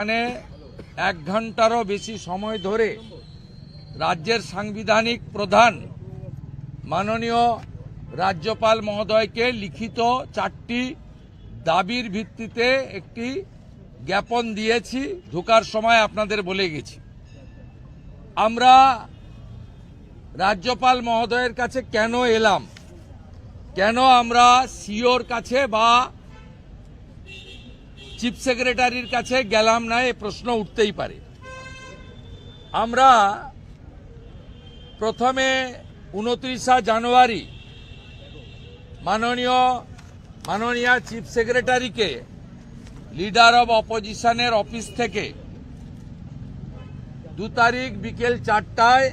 এখানে এক ঘন্টারও বেশি সময় ধরে রাজ্যের সাংবিধানিক প্রধান মাননীয় রাজ্যপাল মহোদয়কে লিখিত চারটি দাবির ভিত্তিতে একটি জ্ঞাপন দিয়েছি, ঢোকার সময় আপনাদের বলে গেছি। আমরা রাজ্যপাল মহোদয়ের কাছে কেন এলাম? কেন আমরা সিওর কাছে বা চিফ সেক্রেটারির কাছে গেলাম না, এ প্রশ্ন উঠতেই পারে। আমরা প্রথমে উনত্রিশা জানুয়ারি মাননীয় মাননীয় চিফ সেক্রেটারিকে, লিডার অব অপোজিশনের অফিস থেকে দু তারিখ বিকেল চারটায়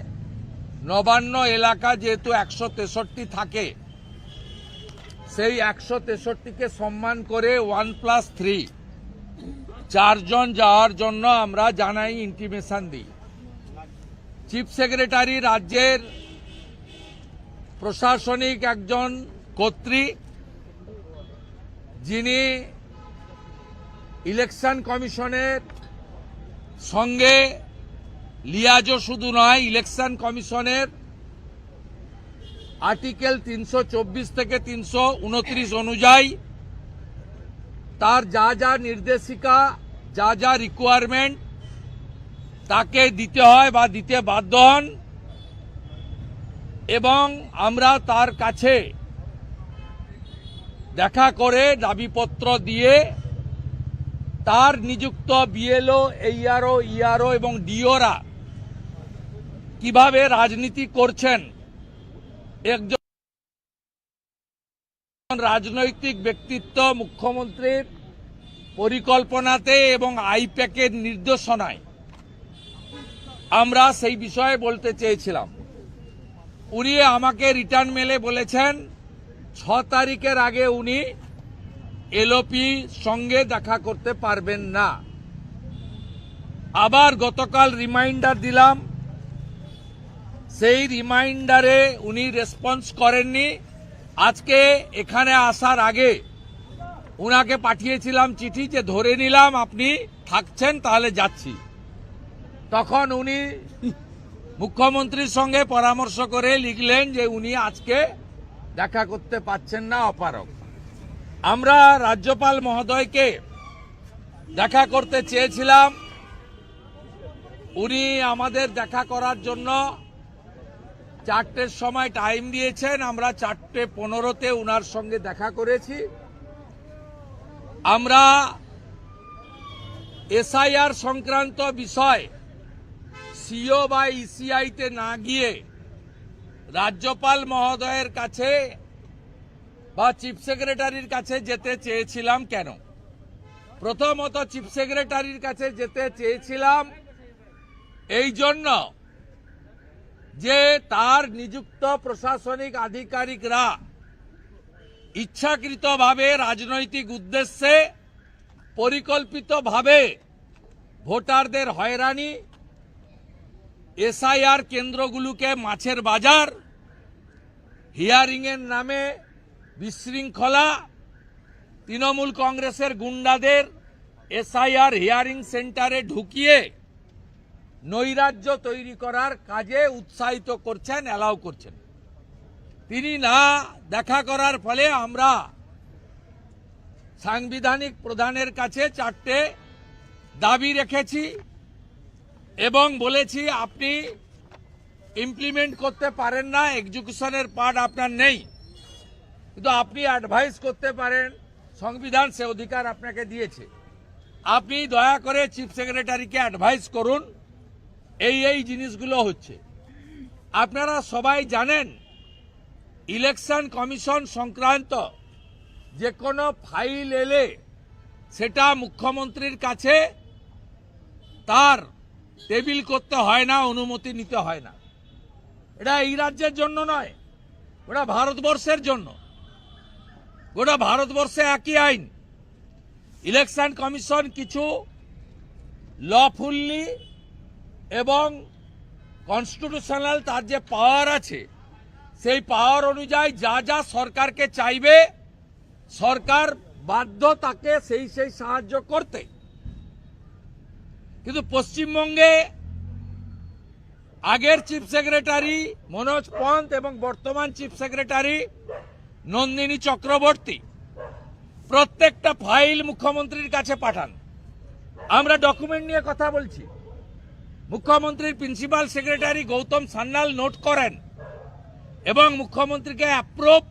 নবান্ন এলাকা যেহেতু একশো তেষট্টি থাকে, সেই একশো তেষট্টিকে সম্মান করে ওয়ান প্লাস থ্রি চারজন যাওয়ার জন্য আমরা জানাই ইন্টিমেশন দিই। চিফ সেক্রেটারি রাজ্যের প্রশাসনিক একজন কর্ত্রী, যিনি ইলেকশন কমিশনের সঙ্গে লিয়াজও শুধু নয় ইলেকশন কমিশনের আর্টিকেল তিনশো চব্বিশ থেকে তিনশো উনত্রিশ অনুযায়ী তার যা যা নির্দেশিকা, যা যা রিকোয়ারমেন্ট তাকে দিতে হয় বা দিতে বাধ্য হন এবং আমরা তার কাছে দেখা করে দাবিপত্র দিয়ে তার নিযুক্ত বিএলও এইআরও ইআরও এবং ডিওরা কীভাবে রাজনীতি করছেন, একজন রাজনৈতিক ব্যক্তিত্ব মুখ্যমন্ত্রীর পরিকল্পনাতে এবং আইপ্যাকের নির্দেশনায়। আমরা সেই বিষয়ে বলতে চেয়েছিলাম। উনি আমাকে রিটার্ন মেলে বলেছেন, ছ তারিখের আগে উনি এলওপি সঙ্গে দেখা করতে পারবেন না। আবার গতকাল রিমাইন্ডার দিলাম। সেই রিমাইন্ডারে উনি রেসপন্স করেননি। আজকে এখানে আসার আগে উনাকে পাঠিয়েছিলাম চিঠি যে ধরে নিলাম আপনি থাকছেন, তাহলে যাচ্ছি। তখন উনি মুখ্যমন্ত্রীর সঙ্গে পরামর্শ করে লিখলেন যে উনি আজকে দেখা করতে পাচ্ছেন না অপারক আমরা রাজ্যপাল মহোদয়কে দেখা করতে চেয়েছিলাম। উনি আমাদের দেখা করার জন্য চারটের সময় টাইম দিয়েছেন, আমরা চারটে পনেরোতে উনার সঙ্গে দেখা করেছি। আমরা এসআইআর সংক্রান্ত বিষয় সিও বা ইসিআইতে না গিয়ে রাজ্যপাল মহোদয়ের কাছে বা চিফ সেক্রেটারির কাছে যেতে চেয়েছিলাম কেন? প্রথমত চিফ সেক্রেটারির কাছে যেতে চেয়েছিলাম, এই জন্য যে তার নিযুক্ত প্রশাসনিক আধিকারিকরা ইচ্ছাকৃতভাবে রাজনৈতিক উদ্দেশ্যে পরিকল্পিতভাবে ভোটারদের হয়রানি, এসআইআর কেন্দ্রগুলোকে মাছের বাজার, হিয়ারিংয়ের নামে বিশৃঙ্খলা, তৃণমূল কংগ্রেসের গুন্ডাদের এসআইআর হিয়ারিং সেন্টারে ঢুকিয়ে নৈরাজ্য তৈরি করার কাজে উৎসাহিত করছেন অ্যালাউ করছেন। তিনি না দেখা করার ফলে আমরা সাংবিধানিক প্রধানের কাছে চারটে দাবি রেখেছি এবং বলেছি, আপনি ইমপ্লিমেন্ট করতে পারেন না এক্সিকিউশনের পার্ট আপনার নেই। কিন্তু আপনি অ্যাডভাইস করতে পারেন, সংবিধান সে অধিকার আপনাকে দিয়েছে। আপনি দয়া করে চিফ সেক্রেটারিকে অ্যাডভাইস করুন। এই এই জিনিসগুলো হচ্ছে। আপনারা সবাই জানেন, ইলেকশন কমিশন সংক্রান্ত যে কোনো ফাইল এলে সেটা মুখ্যমন্ত্রীর কাছে তার টেবিল করতে হয় না, অনুমতি নিতে হয় না। এটা এই রাজ্যের জন্য নয় ওটা ভারতবর্ষের জন্য। গোটা ভারতবর্ষে একই আইন। ইলেকশন কমিশন কিছু লফুল্লি এবং কনস্টিটিউশনাল তার যে পাওয়ার আছে, সেই পাওয়ার অনুযায়ী যা যা সরকারকে চাইবে, সরকার বাধ্য তাকে সেই সেই সাহায্য করতে। কিন্তু পশ্চিমবঙ্গে আগের চিফ সেক্রেটারি মনোজ পন্ত এবং বর্তমান চিফ সেক্রেটারি নন্দিনী চক্রবর্তী প্রত্যেকটা ফাইল মুখ্যমন্ত্রীর কাছে পাঠান। আমরা ডকুমেন্ট নিয়ে কথা বলছি। মুখ্যমন্ত্রীর principal secretary Gautam Sanyal note করেন এবং মুখ্যমন্ত্রীকে approve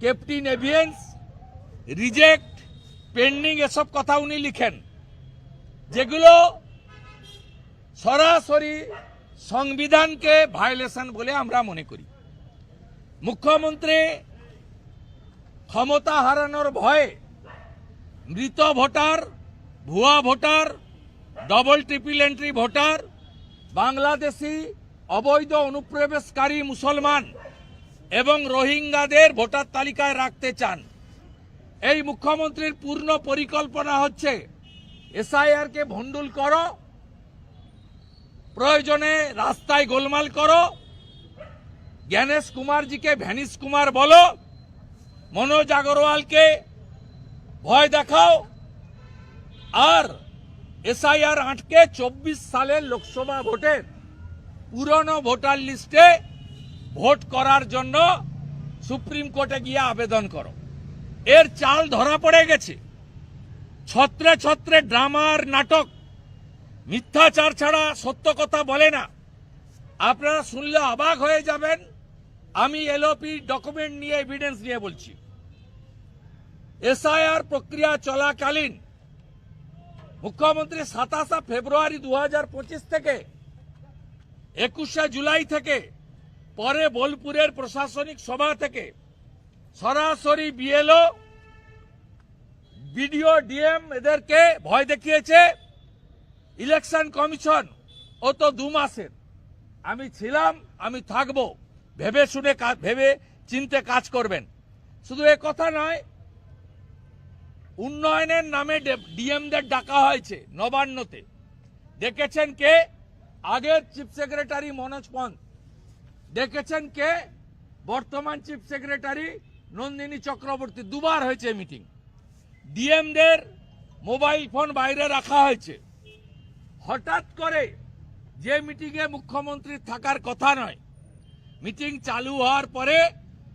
kept in abeyance reject pending এসব কথা উনি লিখেন, যেগুলো সরাসরি সংবিধানকে ভায়োলেশন বলে আমরা মনে করি। মুখ্যমন্ত্রী ক্ষমতা হারানোর ভয়ে মৃত ভোটার, ভুয়া voter double triple entry voter Bangladeshi অবৈধ অনুপ্রবেশকারী মুসলমান এবং রোহিঙ্গাদের ভোটার তালিকায় রাখতে চান। এই মুখ্যমন্ত্রীর পূর্ণ পরিকল্পনা হচ্ছে এসআইআর কে ভণ্ডুল করো, প্রয়োজনে রাস্তায় গোলমাল করো, জ্ঞানেশ কুমারজিকে ভ্যানিশ কুমার বলো, মনোজ আগরওয়ালকে ভয় দেখাও, আর এসআইআর আটকে চব্বিশ সালের লোকসভা ভোটের পুরনো ভোটার লিস্টে ভোট করার জন্য সুপ্রিম কোর্টে গিয়ে আবেদন করো। এর চাল ধরা পড়ে গেছে। ছত্রে ছত্রে ড্রামার নাটক। মিথ্যাচার ছাড়া সত্য কথা বলে না। আপনারা শুনলে অবাক হয়ে যাবেন। আমি এলওপি ডকুমেন্ট নিয়ে এভিডেন্স নিয়ে বলছি। এসআইআর প্রক্রিয়া চলাকালীন মুখ্যমন্ত্রী সাতাশা ফেব্রুয়ারি দু হাজার পঁচিশ থেকে, একুশে জুলাই থেকে, পরে বোলপুরের প্রশাসনিক সভা থেকে সরাসরি বিএলও বিডিও ডিএম এদেরকে ভয় দেখিয়েছে। ইলেকশন কমিশন ও তো দু মাসের। আমি ছিলাম, আমি থাকব, ভেবে শুনে ভেবে চিনতে কাজ করবেন। শুধু এ কথা নয় উন্নয়নের নামে ডিএমদের ডাকা হয়েছে নবান্নতে। দেখেছেন কে? আগের চিফ সেক্রেটারি মনোজ পন্ত দেখেছেন কে? বর্তমান চিফ সেক্রেটারি নন্দিনী চক্রবর্তী। দুবার হয়েছে মিটিং। ডিএমদের মোবাইল ফোন বাইরে রাখা হয়েছে। হঠাৎ করে যে মিটিংয়ে মুখ্যমন্ত্রীর থাকার কথা নয়, মিটিং চালু হওয়ার পরে,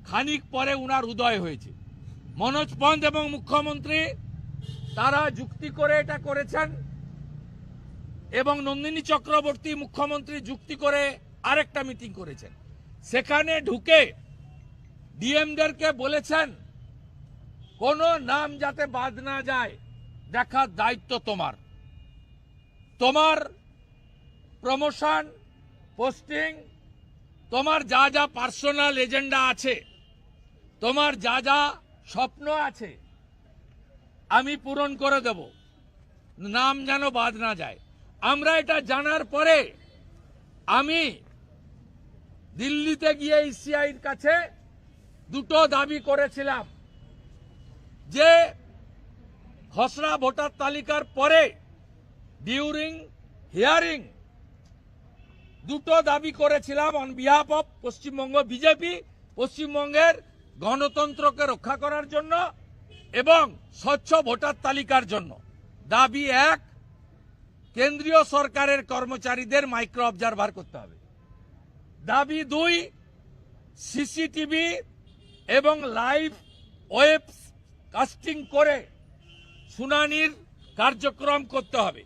খানিক পরে উনার উদয় হয়েছে। মনোজ পন্ত এবং মুখ্যমন্ত্রী, তারা যুক্তি করে এটা করেছেন। এবং নন্দিনী চক্রবর্তী মুখ্যমন্ত্রী যুক্তি করে আরেকটা মিটিং করেছেন। সেখানে ঢুকে ডিএমদেরকে বলেছেন, কোনো নাম যাতে বাদ না যায়, দেখার দায়িত্ব তোমার। তোমার প্রমোশন, পোস্টিং, তোমার যা যা পার্সোনাল এজেন্ডা আছে, তোমার যা যা স্বপ্ন আছে। আমি পূরণ করে দেব। নাম যেন বাদ না যায়। আমরা এটা জানার পরে আমি দিল্লিতে গিয়ে ইসিআইর কাছে দুটো দাবি করেছিলাম যে খসড়া ভোটার তালিকার পরে ডিউরিং হিয়ারিং দুটো দাবি করেছিলাম on behalf of Paschimbanga BJP, পশ্চিমবঙ্গের গণতন্ত্রকে রক্ষা করার জন্য এবং স্বচ্ছ ভোটার তালিকার জন্য। দাবি এক, কেন্দ্রীয় সরকারের কর্মচারীদের মাইক্রো অবজারভার করতে হবে। দাবি দুই, সিসিটিভি এবং লাইভ ওয়েব কাস্টিং করে শুনানির কার্যক্রম করতে হবে।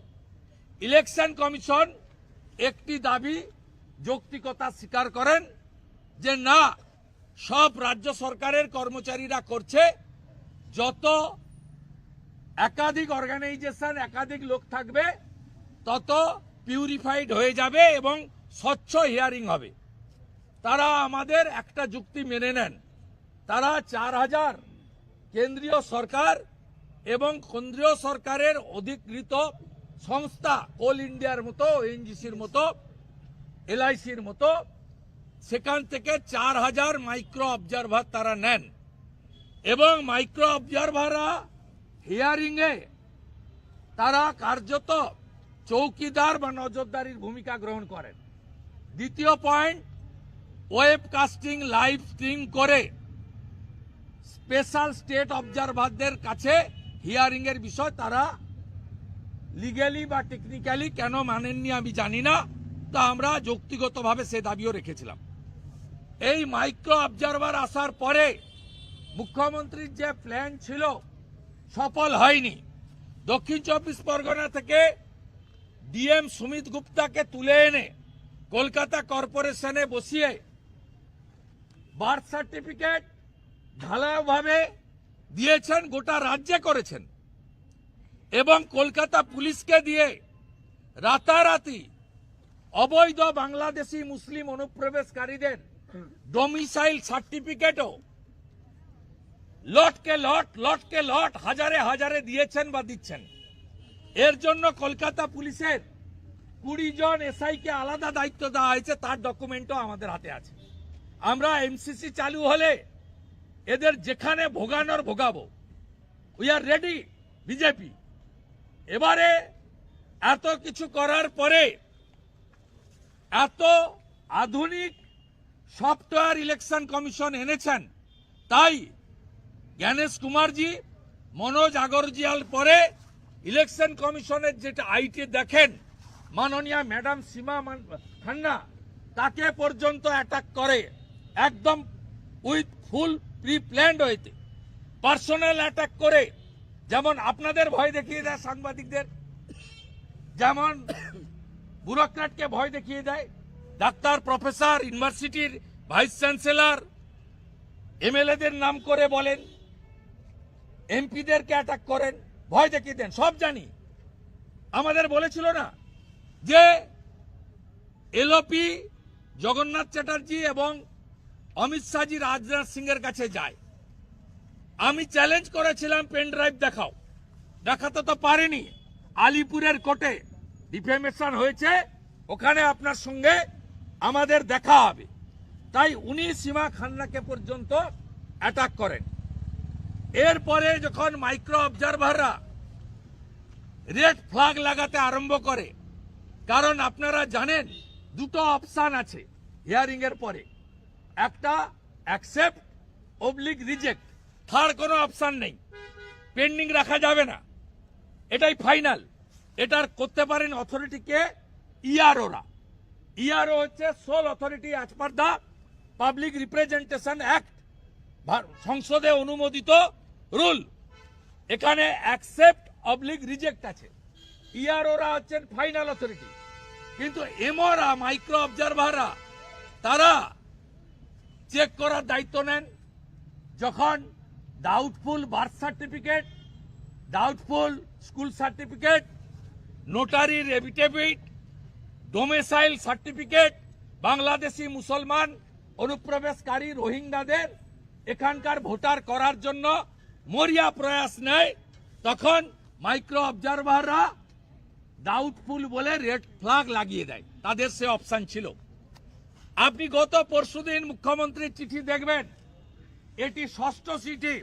ইলেকশন কমিশন একটি দাবি যৌক্তিকতা স্বীকার করেন যে না সব রাজ্য সরকারের কর্মচারীরা করছে। যত একাধিক অর্গানাইজেশন একাধিক লোক থাকবে, তত পিউরিফাইড হয়ে যাবে এবং স্বচ্ছ হিয়ারিং হবে। তারা আমাদের একটা যুক্তি মেনে নেন। তারা চার হাজার কেন্দ্রীয় সরকার এবং কেন্দ্রীয় সরকারের অধিকৃত সংস্থা কোল ইন্ডিয়ার মতো এনজিসির মতো এলআইসির মতো সেখান থেকে চার হাজার মাইক্রো অবজারভার তারা নেন। এবং মাইক্রো অবজারভাররা হিয়ারিংয়ে তারা কার্যত চৌকিদার বা নজরদারির ভূমিকা গ্রহণ করেন। দ্বিতীয় point web casting live stream করে স্পেশাল স্টেট অবজারভারদের কাছে হিয়ারিং এর বিষয় তারা লিগ্যালি বা টেকনিক্যালি কেন মানেননি আমি জানি না, তা আমরা যৌক্তিগতভাবে সে দাবিও রেখেছিলাম। এই মাইক্রো অবজারভার আসার পরে মুখ্যমন্ত্রীর যে প্ল্যান ছিল, সফল হয়নি। দক্ষিণ চব্বিশ পরগনা থেকে ডিএম সুমিত গুপ্তাকে তুলে এনে কলকাতা কর্পোরেশনে বসিয়ে বার্থ সার্টিফিকেট ঢালাওভাবে দিয়েছেন, গোটা রাজ্যে করেছেন। এবং কলকাতা পুলিশকে দিয়ে রাতারাতি অবৈধ বাংলাদেশি মুসলিম অনুপ্রবেশকারীদের ডোমিসাইল সার্টিফিকেটও লটকে লট লটকে লট, হাজারে হাজারে দিয়েছেন বা দিচ্ছেন। এর জন্য কলকাতা পুলিশের কুড়ি জন এসআই কে আলাদা দায়িত্ব দেওয়া হয়েছে, তার ডকুমেন্টও আমাদের হাতে আছে। আমরা এমসিসি চালু হলে এদের যেখানে ভোগানোর ভোগাবো। উই আর রেডি বিজেপি এবারে এত কিছু করার পরে এত আধুনিক সফটওয়্যার ইলেকশন কমিশন এনেছেন। তাই জ্ঞানেশ কুমারজি, মনোজ আগরজিয়াল পরে ইলেকশন কমিশনের যেটা আইটি দেখেন, মাননীয় ম্যাডাম সীমা খান্না, তাকে পর্যন্ত অ্যাটাক করে। একদম উইথ ফুল প্রি প্ল্যান্ড হইতে। পার্সোনাল অ্যাটাক করে। যেমন আপনাদের ভয় দেখিয়ে দেয় সাংবাদিকদের, যেমন ব্যুরোক্র্যাটকে ভয় দেখিয়ে দেয় ডাক্তার, প্রফেসর, ইউনিভার্সিটির ভাইস চ্যান্সেলর, এমএলএদের নাম করে বলেন, এমপিদেরকে অ্যাটাক করেন, ভয় দেখিয়ে দেন, সব জানি। আমাদের বলেছিল না যে এলওপি জগন্নাথ চ্যাটার্জি এবং অমিত শাহজি রাজনাথ সিং এর কাছে যায়। আমি চ্যালেঞ্জ করেছিলাম পেন ড্রাইভ দেখাও। দেখাতে তো পারেনি। আলিপুরের কোর্টে ডিফেমেশন হয়েছে। ওখানে আপনার সঙ্গে আমাদের দেখা হবে। তাই উনি সীমা খান্নাকে পর্যন্ত অ্যাটাক করেন। এরপরে যখন মাইক্রো অবজারভাররা রেড ফ্ল্যাগ লাগাতে আরম্ভ করে, কারণ আপনারা জানেন দুটো অপশান আছে হিয়ারিং এর পরে। একটা অ্যাকসেপ্ট অবলিক রিজেক্ট থার্ড কোনো অপশান নেই। পেন্ডিং রাখা যাবে না। এটাই ফাইনাল এটার করতে পারেন অথরিটিকে ইআরওরা ইআরও হচ্ছে sole authority as per the public representation act সংসদে অনুমোদিত রুল। এখানে অ্যাকসেপ্ট অবলিক রিজেক্ট আছে। ইআরওরা হচ্ছেন ফাইনাল অথরিটি কিন্তু এমওরা মাইক্রো অবজারভাররা তারা চেক করার দায়িত্ব নেন। যখন doubtful birth certificate doubtful school certificate নোটারির affidavit domicile certificate Bangladeshi মুসলমান অনুপ্রবেশকারী রোহিঙ্গাদের এখানকার ভোটার করার জন্য মরিয়া প্রয়াস নেয়। তখন মাইক্রো অবজারভাররা ডাউটফুল বলে রেড ফ্ল্যাগ লাগিয়ে দেয়। তাদের সে অপশান ছিল। আপনি গত পরশুদিন মুখ্যমন্ত্রীর চিঠি দেখবেন। এটি ষষ্ঠ চিঠি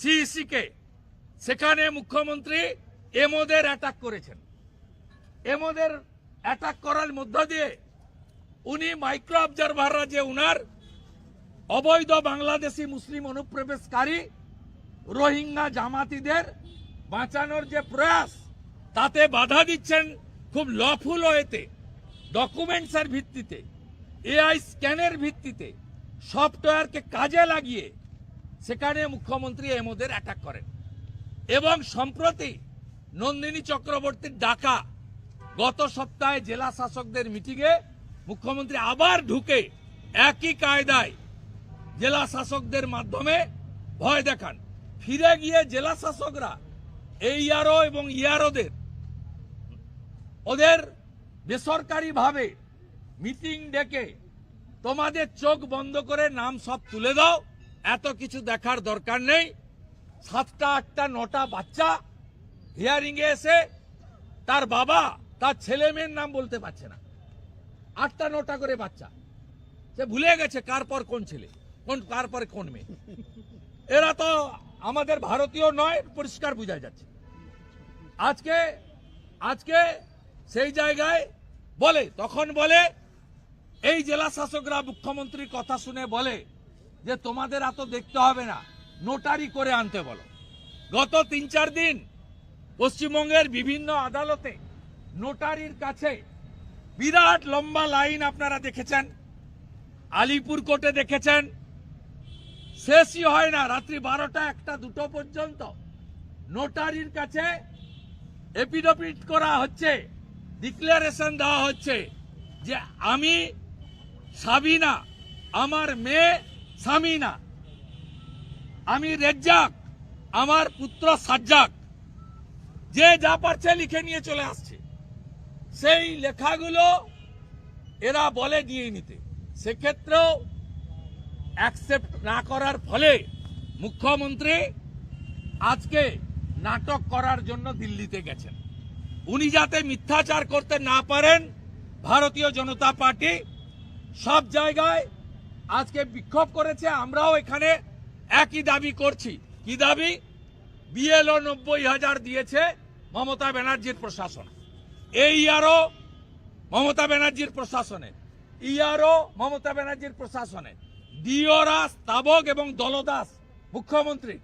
সিইসি কে সেখানে মুখ্যমন্ত্রী এমোদের অ্যাটাক করেছেন। এমোদের অ্যাটাক করার মধ্য দিয়ে উনি মাইক্রো অবজারভাররা যে উনার অবৈধ বাংলাদেশি মুসলিম অনুপ্রবেশকারী, রোহিঙ্গা জামাতিদের বাঁচানোর যে প্রয়াস, তাতে বাধা দিচ্ছেন খুব লফুল হয়েতে ডকুমেন্টসের ভিত্তিতে এআই স্ক্যানের ভিত্তিতে সফটওয়্যারকে কাজে লাগিয়ে সেখানে মুখ্যমন্ত্রী এমোদের অ্যাটাক করেন। এবং সম্প্রতি নন্দিনী চক্রবর্তীর ডাকা গত সপ্তাহে জেলা শাসকদের মিটিংয়ে মুখ্যমন্ত্রী আবার ঢুকে একই কায়দায় জেলা শাসকদের মাধ্যমে ভয় দেখান। ফিরে গিয়ে জেলা শাসকরা এই ইয়ারও এবং ইয়ারোদের ওদের বেসরকারিভাবে মিটিং ডেকে তোমাদের চোখ বন্ধ করে নাম সব তুলে দাও, এত কিছু দেখার দরকার নেই। সাতটা, আটটা, নটা বাচ্চা হিয়ারিং এ এসে তার বাবা তার ছেলে মেয়ের নাম বলতে পারছে না। আটটা, নটা করে বাচ্চা। সে ভুলে গেছে কার পর কোন ছেলে, কোন, কার পরে কোন মেয়ে। এরা তো আমাদের ভারতীয় নয়, পরিষ্কার বোঝা যাচ্ছে। আজকে আজকে সেই জায়গায় বলে, তখন বলে, এই জেলা শাসকরা মুখ্যমন্ত্রীর কথা শুনে বলে যে, তোমাদের এত দেখতে হবে না, নোটারি করে আনতে বলো। গত তিন, চার দিন পশ্চিমবঙ্গের বিভিন্ন আদালতে নোটারির কাছে বিরাট লম্বা লাইন আপনারা দেখেছেন। আলিপুর কোর্টে দেখেছেন। শেষই হয় না, রাত্রি বারোটা একটা দুটো পর্যন্ত। নোটারির কাছে এপিডোপিট করা হচ্ছে, ডিক্লারেশন দেওয়া হচ্ছে যে আমি সাবিনা, আমার মেয়ে সামিনা, আমি রেজ্জাক, আমার পুত্র সাজ্জাক। যে যা পারছে লিখে নিয়ে চলে আসছে। সেই লেখাগুলো এরা বলে দিয়ে নিতে। সেক্ষেত্রেও অ্যাকসেপ্ট না করার ফলে মুখ্যমন্ত্রী আজকে নাটক করার জন্য দিল্লিতে গেছেন। উনি যাতে মিথ্যাচার করতে না পারেন, ভারতীয় জনতা পার্টি সব জায়গায় আজকে বিক্ষোভ করেছে, আমরাও এখানে একই দাবি করছি। কি দাবি? বিএলও নব্বই হাজার দিয়েছে মমতা ব্যানার্জির প্রশাসন। এই ইয়ারও মমতা ব্যানার্জির প্রশাসনে। ইয়ারও মমতা ব্যানার্জির প্রশাসনে। ডিওরা স্তাবক এবং দলদাস মুখ্যমন্ত্রী,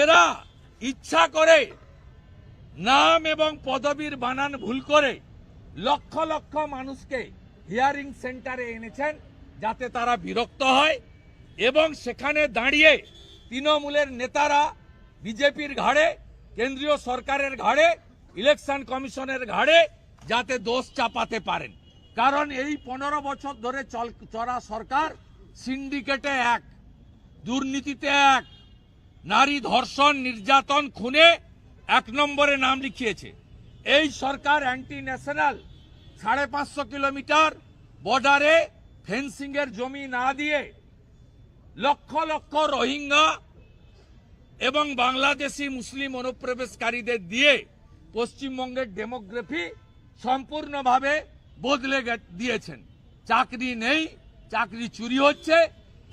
এরা ইচ্ছা করে নাম এবং পদবীর বানান ভুল করে লক্ষ লক্ষ মানুষকে হিয়ারিং সেন্টারে এনেছেন যাতে তারা বিরক্ত হয় এবং সেখানে দাঁড়িয়ে তৃণমূলের নেতারা বিজেপির ঘাড়ে, কেন্দ্রীয় সরকারের ঘাড়ে ইলেকশন কমিশনের ঘাড়ে যাতে দোষ চাপাতে পারেন। কারণ এই পনেরো বছর ধরে চল চলা সরকার সিন্ডিকেটে এক, দুর্নীতিতে এক, নারী ধর্ষণ, নির্যাতন, খুনে এক নম্বরে নাম লিখিয়েছে। এই সরকার অ্যান্টি ন্যাশনাল সাড়ে পাঁচশো কিলোমিটার বর্ডারে ফেন্সিংয়ের জমি না দিয়ে লক্ষ লক্ষ রোহিঙ্গা এবং বাংলাদেশি মুসলিম অনুপ্রবেশকারীদের দিয়ে পশ্চিমবঙ্গের ডেমোগ্রাফি সম্পূর্ণভাবে বদলে দিয়েছেন। চাকরি নেই, চাকরি চুরি হচ্ছে,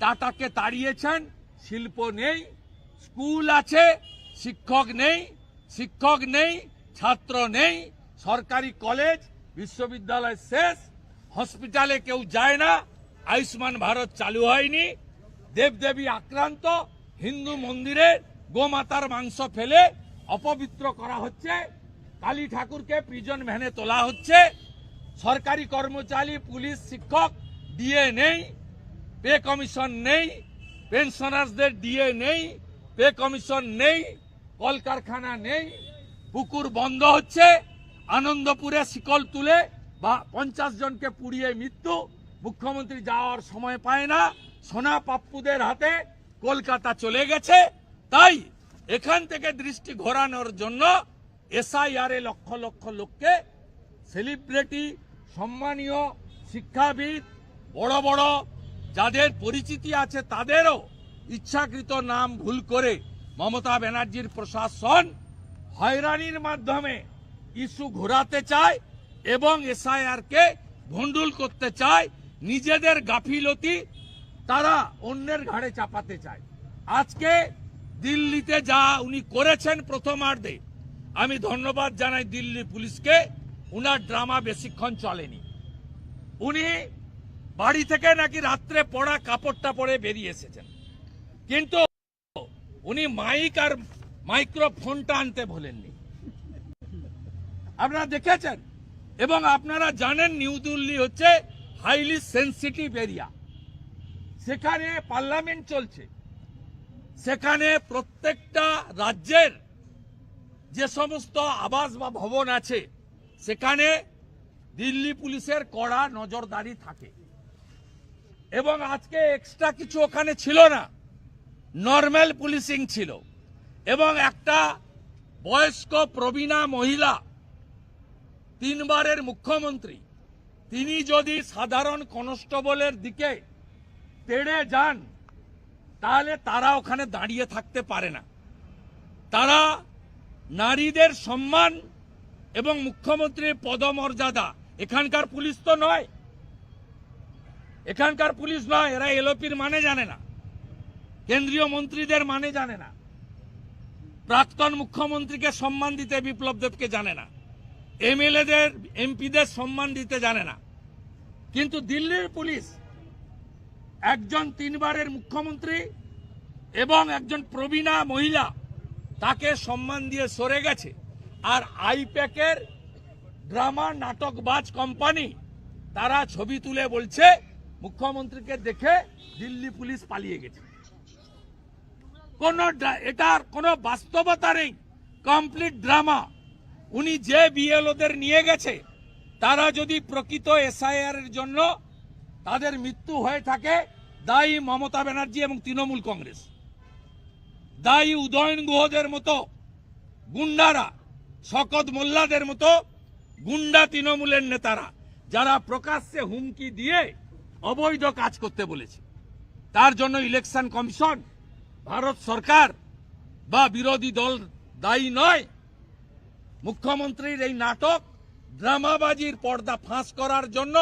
টাটাকে তাড়িয়েছেন, শিল্প নেই, স্কুল আছে, শিক্ষক নেই শিক্ষক নেই, ছাত্র নেই, সরকারি কলেজ, বিশ্ববিদ্যালয় শেষ, হসপিটালে কেউ যায় না, আয়ুষ্মান ভারত চালু হয়নি, দেবদেবী আক্রান্ত, হিন্দু মন্দিরে গোমাতার মাংস ফেলে অপবিত্র করা হচ্ছে কালী ঠাকুরকে প্রিজন ভ্যানে তোলা হচ্ছে। সরকারি কর্মচারী, পুলিশ শিক্ষক, ডিএ নেই, পে কমিশন নেই, পেনশনার্সদের ডিএ নেই, পে কমিশন নেই, কলকারখানা নেই, পুকুর বন্ধ হচ্ছে। আনন্দপুরে শিকল তুলে বা পঞ্চাশ জনকে পুড়িয়ে মৃত্যু। মুখ্যমন্ত্রী যাওয়ার সময় পায় না। সোনা পাপ্পুদের হাতে কলকাতা চলে গেছে। তাই এখান থেকে দৃষ্টি ঘোরানোর জন্য এসআইআর লক্ষ লক্ষ লোককে সেলিব্রিটি, সম্মানীয় শিক্ষাবিদ, বড় বড় যাদের পরিচিতি আছে তাদেরও ইচ্ছাকৃত নাম ভুল করে মমতা ব্যানার্জির প্রশাসন হয়রানির মাধ্যমে ইস্যু ঘোরাতে চায় এবং এসআইআর কে ভণ্ডুল করতে চায়, নিজেদের গাফিলতি তারা অন্যের ঘাড়ে চাপাতে চায়। আজকে দিল্লিতে যা উনি করেছেন প্রথমার্ধে আমি ধন্যবাদ জানাই দিল্লি পুলিশকে, উনার ড্রামা বেশিক্ষণ চলেনি। উনি বাড়ি থেকে নাকি রাত্রে পড়া কাপড়টা পরে বেরিয়ে এসেছেন। কিন্তু উনি মাইক আর মাইক্রোফোনটা আনতে ভোলেননি। আপনারা দেখেছেন? এবং আপনারা জানেন নিউ দিল্লি হচ্ছে হাইলি সেন্সিটিভ এরিয়া। সেখানে পার্লামেন্ট চলছে। সেখানে প্রত্যেকটা রাজ্যের যে সমস্ত আবাস বা ভবন আছে, সেখানে দিল্লি পুলিশের কড়া নজরদারি থাকে। এবং আজকে এক্সট্রা কিছু ওখানে ছিল না নর্মাল পুলিশিং ছিল। এবং একটা বয়স্ক প্রবীণা মহিলা, তিনবারের মুখ্যমন্ত্রী, তিনি যদি সাধারণ কনস্টেবলের দিকে তেড়ে যান, তাহলে তারা ওখানে দাঁড়িয়ে থাকতে পারে না। তারা নারীদের সম্মান এবং মুখ্যমন্ত্রীর পদমর্যাদা। এখানকার পুলিশ তো নয়। এখানকার পুলিশ নয়, এরা এলোপির মানে জানে না। কেন্দ্রীয় মন্ত্রীদের মানে জানে না। প্রাক্তন মুখ্যমন্ত্রীকে সম্মান দিতে বিপ্লব দেবকে জানে না। এমএলএদের, এমপিদের সম্মান দিতে জানে না। কিন্তু দিল্লির পুলিশ একজন তিনবারের মুখ্যমন্ত্রী এবং একজন প্রবীণা মহিলা তাকে সম্মান দিয়ে সরে গেছে। আর আইপ্যাকের ড্রামা নাটকবাজ কোম্পানি, তারা ছবি তুলে বলছে, মুখ্যমন্ত্রীকে দেখে দিল্লি পুলিশ পালিয়ে গেছে। কোন এটার কোনো বাস্তবতা নেই। Complete drama. উনি যে বিএলওদের নিয়ে গেছে, তারা যদি প্রকৃত এসআইআর এর জন্য তাদের মৃত্যু হয়ে থাকে, দায়ী মমতা ব্যানার্জি এবং তৃণমূল কংগ্রেস। দায়ী উদয়ন গুহদের মতো, গুন্ডারা, শকত মোল্লাদের মতো, গুন্ডা তৃণমূলের নেতারা, যারা প্রকাশ্যে হুমকি দিয়ে অবৈধ কাজ করতে বলেছে। তার জন্য ইলেকশন কমিশন, ভারত সরকার বা বিরোধী দল দায়ী নয়। মুখ্যমন্ত্রীর এই নাটক ড্রামাবাজির পর্দা ফাঁস করার জন্য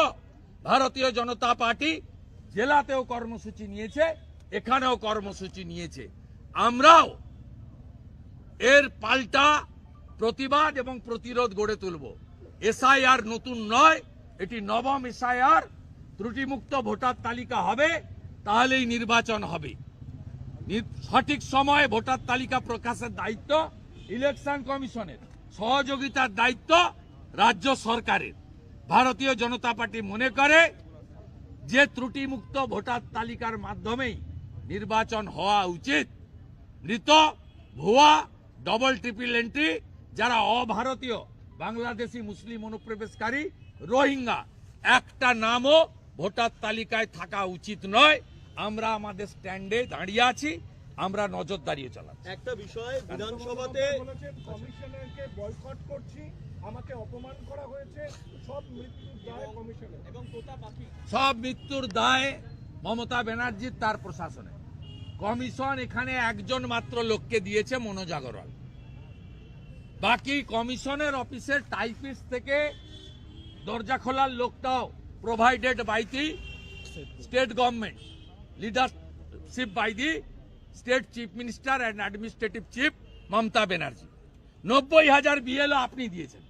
ভারতীয় জনতা পার্টি জেলাতেও কর্মসূচি নিয়েছে, এখানেও কর্মসূচি নিয়েছে। আমরাও এর পাল্টা প্রতিবাদ এবং প্রতিরোধ গড়ে তুলব। এসআইআর নতুন নয়, এটি নবম এসআইআর। ত্রুটিমুক্ত ভোটার তালিকা হবে, তাহলেই নির্বাচন হবে। সঠিক সময়ে ভোটার তালিকা প্রকাশের দায়িত্ব ইলেকশন কমিশনের। সহযোগিতার দায়িত্ব রাজ্য সরকারের। ভারতীয় জনতা পার্টি মনে করে যে ত্রুটিমুক্ত ভোটার তালিকার মাধ্যমেই নির্বাচন হওয়া উচিত মৃত ভুয়া ডবল ট্রিপল এন্ট্রি যারা অভারতীয় বাংলাদেশি মুসলিম অনুপ্রবেশকারী রোহিঙ্গা। একটা নামও ভোটার তালিকায় থাকা উচিত নয়। আমরা আমাদের স্ট্যান্ডে দাঁড়িয়ে আছি আমরা নজরদারিও চালাচ্ছি। একটা বিষয় বিধানসভাতে কমিশনারকে বয়কট করছি আমাকে অপমান করা হয়েছে সব মৃত্যুর দায় কমিশনের। এবং সব মৃত্যুর দায় মমতা ব্যানার্জির তার প্রশাসনে। কমিশন এখানে একজন মাত্র লোককে দিয়েছে মনোজ আগরওয়াল। বাকি কমিশনের অফিসের টাইপিস থেকে দরজা খোলার লোকটাও provided by the state government leadership by the state chief minister and administrative chief Mamata Banerjee. নব্বই হাজার বিএলও আপনি দিয়েছেন।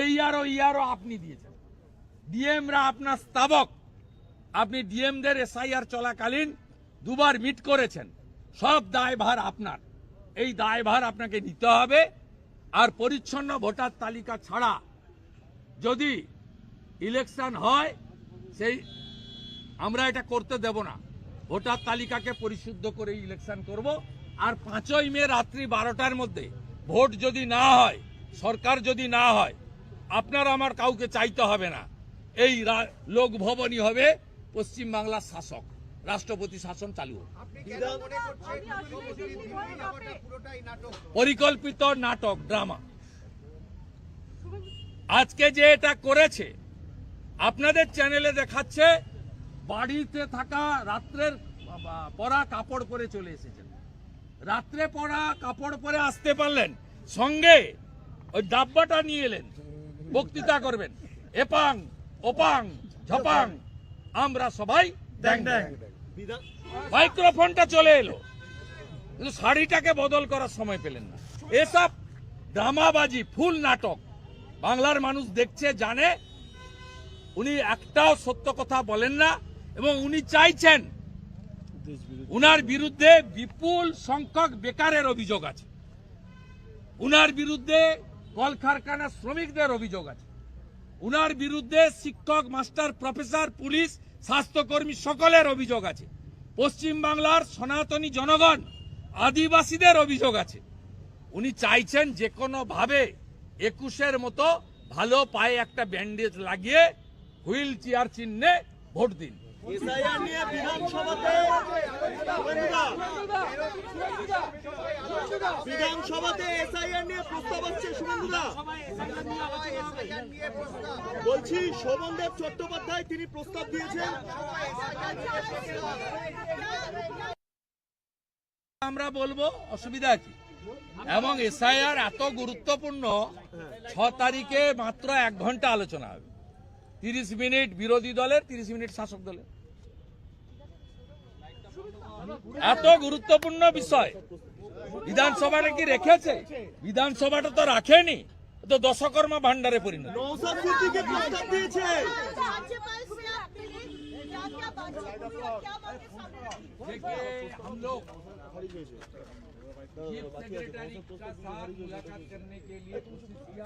এই আরও ইয়ারও আপনি দিয়েছেন। ডিএমরা আপনার স্তাবক। আপনি ডিএমদের এসআইআর চলাকালীন দুবার মিট করেছেন। সব দায়ভার আপনার। এই দায়ভার আপনাকে নিতে হবে। আর পরিচ্ছন্ন ভোটার তালিকা ছাড়া যদি ইলেকশন হয়, সেই আমরা এটা করতে দেব না। ভোটার তালিকাকে পরিশুদ্ধ করে ইলেকশন করব। আর পাঁচই মে রাত্রি বারোটার মধ্যে ভোট যদি না হয়, সরকার যদি না হয়, আপনার আমার কাউকে চাইতে হবে না। এই রা- লোকভবনই হবে পশ্চিমবাংলার শাসক। রাষ্ট্রপতি শাসন চালু বিধান পরিকল্পিত নাটক ড্রামা। আজকে যে এটা করেছে আপনাদের চ্যানেলে দেখাচ্ছে বাড়িতে থাকা রাত্রের পরা কাপড় পরে চলে এসেছেন। রাত্রে পরা কাপড় পরে আসতে পারলেন। সঙ্গে ওই ডাব্বাটা নিয়ে এলেন। বক্তৃতা করবেন। এপাং ওপাং ঝপাং। আমরা সবাই ড্যাং ড্যাং বিধান মাইক্রোফোনটা চলে এলো। কিন্তু শাড়িটাকে বদল করার সময় পেলেন না। এসব ড্রামাবাজি ফুল নাটক। বাংলার মানুষ দেখছে জানে। উনি একটাও সত্য কথা বলেন না এবং উনি চাইছেন উনার বিরুদ্ধে বিপুল সংখ্যক বেকারের অভিযোগ আছে। উনার বিরুদ্ধে কলকারখানা শ্রমিকদের অভিযোগ আছে। উনার বিরুদ্ধে শিক্ষক মাস্টার প্রফেসর পুলিশ স্বাস্থ্যকর্মী সকলের অভিযোগ আছে। পশ্চিমবাংলার সনাতনী জনগণ আদিবাসীদের অভিযোগ আছে। উনি চাইছেন যে কোনোভাবে একুশের মতো ভালো পায়ে একটা ব্যান্ডেজ লাগিয়ে হুইল চেয়ার চিহ্নে ভোট দিন। এসআইআর নিয়ে এসআইআর নিয়ে প্রস্তাব বলছি, শোভনদেব চট্টোপাধ্যায় তিনি প্রস্তাব দিয়েছেন। আমরা বলব, অসুবিধা কি? এবং এসআইআর এত গুরুত্বপূর্ণ, ছ তারিখে মাত্র এক ঘণ্টা আলোচনা হবে। তিরিশ মিনিট বিরোধী দলের, তিরিশ মিনিট শাসক দলের। এত গুরুত্বপূর্ণ বিষয় বিধানসভাটা কি রেখেছে বিধানসভাটা তো রাখেনি এ তো দশকর্মা ভান্ডারে পরিণত নৌসাদ সিদ্দিকি প্রস্তাব দিয়েছে राज्यपाल से आप मिले क्या क्या बातचीत हुई और क्या बातें सामने आई? देखिए हम लोग चीफ सेक्रेटरी का साथ मुलाकात करने के लिए कोशिश किया